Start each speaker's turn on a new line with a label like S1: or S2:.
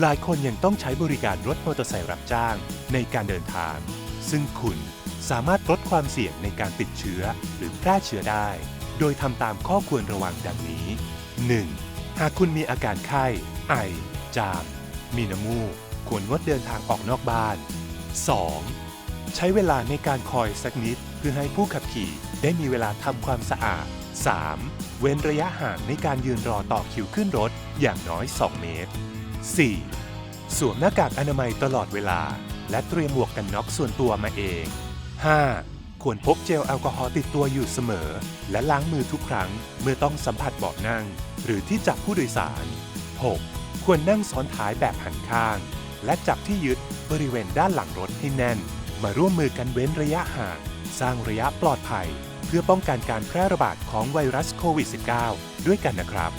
S1: หลายคนยังต้องใช้บริการรถมอเตอร์ไซค์รับจ้างในการเดินทาง ซึ่งคุณสามารถลดความเสี่ยงในการติดเชื้อหรือแพร่เชื้อได้ โดยทำตามข้อควรระวังดังนี้ 1. หากคุณมีอาการไข้ ไอ จาม มีน้ำมูก ควรงดเดินทางออกนอกบ้าน 2. ใช้เวลาในการคอยสักนิด เพื่อให้ผู้ขับขี่ได้มีเวลาทำความสะอาด 3. เว้นระยะห่างในการยืนรอต่อคิวขึ้นรถอย่างน้อย 2 เมตร 4. สวมหน้ากากอนามัยตลอดเวลา และเตรียมหมวกกันน็อกส่วนตัวมาเอง 5. ควรพกเจลแอลกอฮอล์ติดตัวอยู่เสมอ และล้างมือทุกครั้งเมื่อต้องสัมผัสเบาะนั่ง หรือที่จับผู้โดยสาร 6. ควรนั่งซ้อนท้ายแบบหันข้าง และจับที่ยึดบริเวณด้านหลังรถให้แน่น มาร่วมมือกันเว้นระยะห่าง สร้างระยะปลอดภัย เพื่อป้องกันการแพร่ระบาดของไวรัสโควิด -19 ด้วยกันนะครับ